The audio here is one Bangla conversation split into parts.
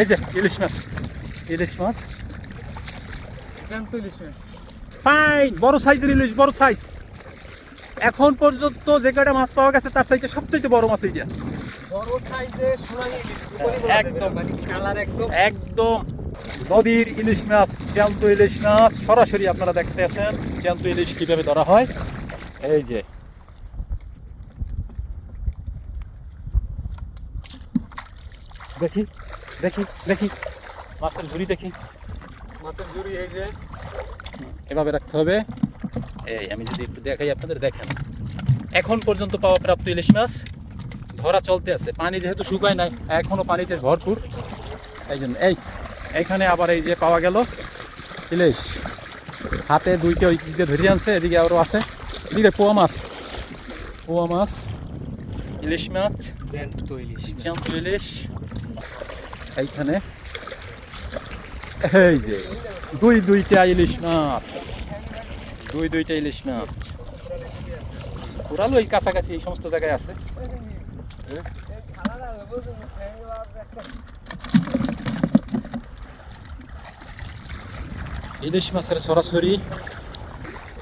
এই যে ইলিশ মাছ। ইলিশ মাছ। ইলিশ মাছ। ফাইন বড় সাইজের ইলিশ বড় সাইজ এখন পর্যন্ত যে কয়টা মাছ পাওয়া গেছে তার চাইতে সবচেয়ে বড় মাছ এইটা একদম। নদীর ইলিশ মাছ জ্যান্ত ইলিশ মাছ সরাসরি আপনারা দেখতে আছেন জ্যান্ত ইলিশ কীভাবে ধরা হয়। এই যে। দেখি। দেখি দেখি। মাছের ঝুড়ি দেখি। মাছের ঝুড়ি এই যে। এভাবে রাখতে হবে। এই আমি যদি একটু দেখাই আপনাদের দেখেন। এখন পর্যন্ত পাওয়া প্রাপ্ত ইলিশ মাছ ধরা চলতে আছে। পানি যেহেতু শুকায় নাই এখনও পানিতে ভরপুর। এই জন্য এই এইখানে আবার এই যে পাওয়া গেল ইলিশ। হাতে দুইটা ওই দিকে ধরে আনছে এদিকে আরও আছে। এদিকে পোয়া মাছ। পোয়া মাছ ইলিশ মাছ জ্যান্ত ইলিশ জ্যান্ত ইলিশ। এইখানে। এই যে, দুই দুইটা ইলিশ মাছ। দুই দুইটা ইলিশ মাছ। কোরালো এই কাছাকাছি এই সমস্ত জায়গায় আছে। ইলিশ মাছের সরাসরি,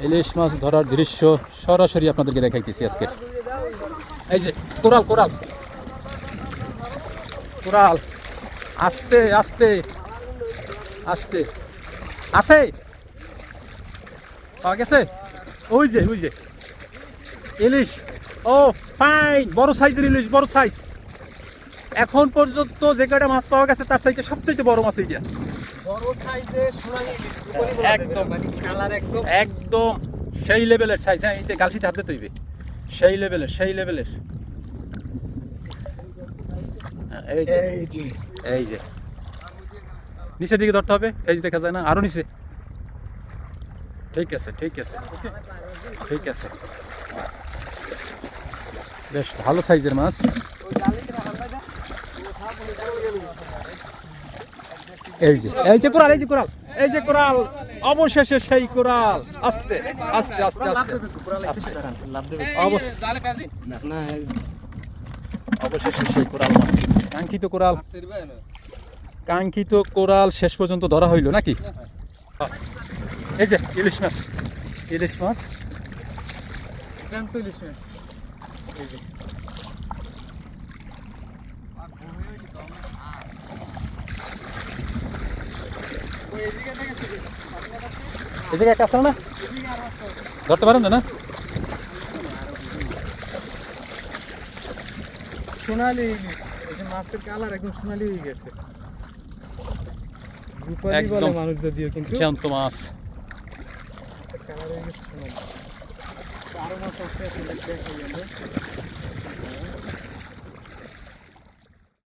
ইলিশ মাছ ধরার দৃশ্য সরাসরি আপনাদেরকে দেখাইতেছি আজকে। এই যে, কোরাল কোরাল। কোরাল। আস্তে আস্তে। আস্তে। আছে? পাওয়া গেছে? ওই যে ওই যে। ইলিশ। ও ফাইন বড় সাইজের ইলিশ বড় সাইজ এখন পর্যন্ত যে কয়টা মাছ পাওয়া গেছে তার চাইতে সবচেয়ে বড় মাছ এইটা। একদম। মানে একদম। একদম। সেই লেভেলের সাইজ হ্যাঁ এতে গালসিতে হাতে তৈবে সেই লেভেলের সেই লেভেলের। হ্যাঁ, এই যে। এই যে। নিচের দিকে ধরতে হবে এই যে দেখা যায় না আরও নিচে। ঠিক আছে ঠিক আছে ঠিক আছে। বেশ ভালো সাইজের মাছ। এই যে এই যে কোরাল এই যে কোরাল এই যে কোরাল। অবশেষে সেই কোরাল। আস্তে আস্তে আস্তে আস্তে। আস্তে অব- না অবশেষে সেই কোরাল কাঙ্ক্ষিত কোরাল। কাঙ্ক্ষিত কোরাল শেষ পর্যন্ত ধরা হইল নাকি? এই যে ইলিশ মাছ। ইলিশ মাছ। জ্যান্ত ইলিশ মাছ। এই যে। এই জায়গায় আছে না? ধরতে পারেন না? সোনালী গেছে। এই যে মাছের কালার একদম সোনালি হয়ে গেছে। রূপালি। বলে মানুষ যদিও কিন্তু। জ্যান্ত মাছ। মাছের কালার হয়ে গেছে সোনালী। আরও মাছ আছে